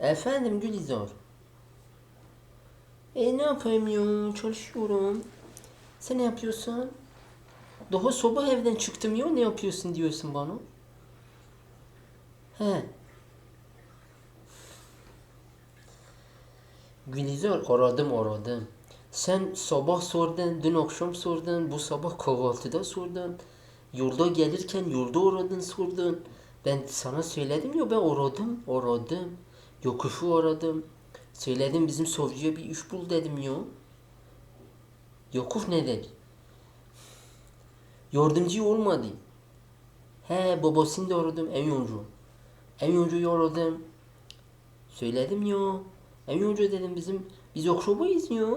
Efendim Gülizar. E ne yapayım ya? Çalışıyorum. Sen ne yapıyorsun? Daha sabah evden çıktım ya ne yapıyorsun diyorsun bana. He. Gülizar aradım aradım. Sen sabah sordun, dün akşam sordun, bu sabah kahvaltıda sordun. Yolda gelirken yolda aradın sordun. Ben sana söyledim ya ben aradım, aradım. Yokufu aradım. Söyledim bizim savcıya bir iş bul dedim ya. Yokuf ne dedi? Yardımcı olmadı. He babasını da aradım en yoncu. Aradım. Söyledim ya. En dedim bizim biz akrabayız ya.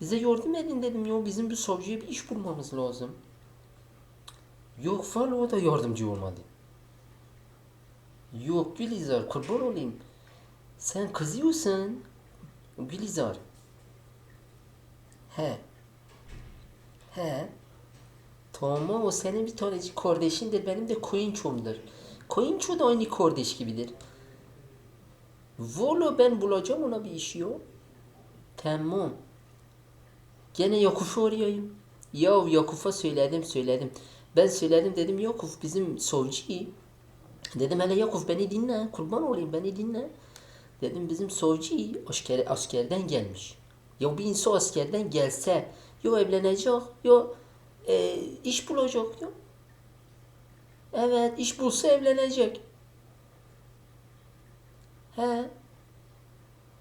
Bize yardım edin dedim ya. Bizim bu savcıya bir iş bulmamız lazım. Yok falan o da yardımcı olmadı. Yok Gülizar kurban olayım. Sen kızıyorsun. Gülizar. He. He. Tamam o senin bir tanecik kardeşindir. Benim de koyunçomdur. Koyunço da aynı kardeş gibidir. Valla ben bulacağım ona bir iş yok. Tamam. Gene Yakuf'u arayayım. Ya Yakuf'a söyledim söyledim. Ben söyledim dedim Yakuf bizim savcı. Dedim hele Yakuf beni dinle. Kurban olayım beni dinle. Dedim bizim savcı asker, askerden gelmiş. Ya bir insan askerden gelse ya evlenecek ya e, iş bulacak ya. Evet iş bulsa evlenecek. He.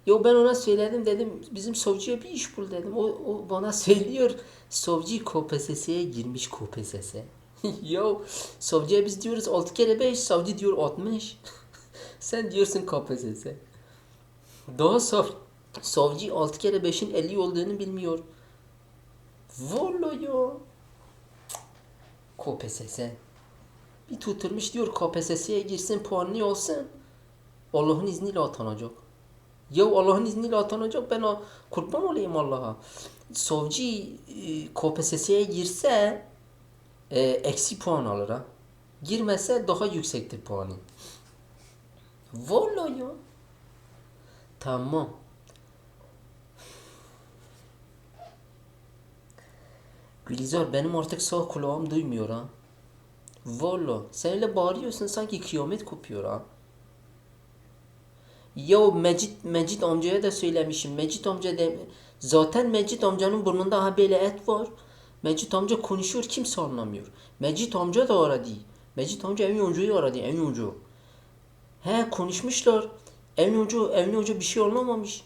Yo ben ona söyledim dedim bizim savcıya bir iş bul dedim. O, o bana söylüyor savcı KPSS'ye girmiş KPSS. Yo savcıya biz diyoruz 6 kere 5 savcı diyor 60. Sen diyorsun KPSS. Daha sav, savcı 6 kere 5'in 50 olduğunu bilmiyor. Vallahi ya. KPSS. Bir tutturmuş diyor KPSS'ye girsin puanlı olsun. Allah'ın izniyle atanacak. Ya Allah'ın izniyle atanacak ben kurban olayım Allah'a. Savcı e, KPSS'ye girse e, eksi puan alır ha. Girmese daha yüksektir puanı. Vallahi ya. Tamam. Gülizar benim artık sağ kulağım duymuyor ha. Valla sen öyle bağırıyorsun sanki kıyamet kopuyor ha. Ya Mecit, Mecit amcaya da söylemişim. Mecit amca de, zaten Mecit amcanın burnunda ha böyle et var. Mecit amca konuşuyor kimse anlamıyor. Mecit amca da aradı. Mecit amca Emin Hoca'yı aradı Emin Hoca. He konuşmuşlar. Emin Hoca, Emin Hoca bir şey anlamamış.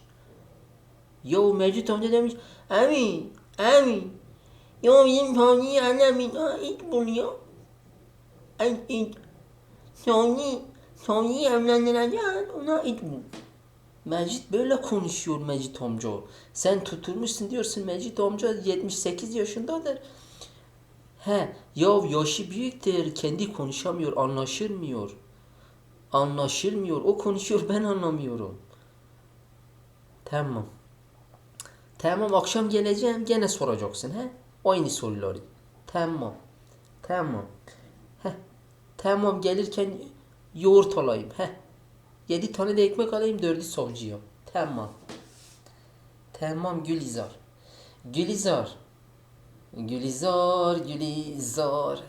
Ya Mecit amca demiş Emin, Emin. Ya bizim annemin ha hiç buluyor. Ay, hiç. Tony, Tony'yi evlendirecek ona hiç bul. Mecit böyle konuşuyor Mecit amca. Sen tutulmuşsun diyorsun Mecit amca 78 yaşındadır. He, ya yaşı büyüktür, kendi konuşamıyor, anlaşılmıyor. Anlaşılmıyor, o konuşuyor, ben anlamıyorum. Tamam. Tamam, akşam geleceğim, gene soracaksın, he? Aynı soruları. Tamam. Tamam. Heh. Tamam, gelirken yoğurt alayım, he? Yedi tane de ekmek alayım, dördü savcıya. Tamam. Tamam Gülizar. Gülizar. Gülizar, Gülizar.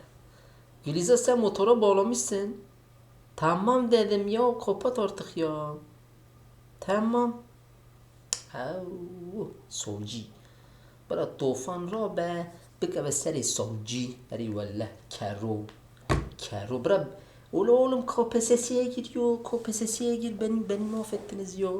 Gülizar sen motora bağlamışsın. Tamam dedim ya kapat artık ya. Tamam. Au, solci. Bırak tufan ra be. Bık ve seri solci. Eri valla kero. Kero bırak. Oğlum oğlum KPSS'ye giriyor. KPSS'ye gir. Beni, beni mahvettiniz ya.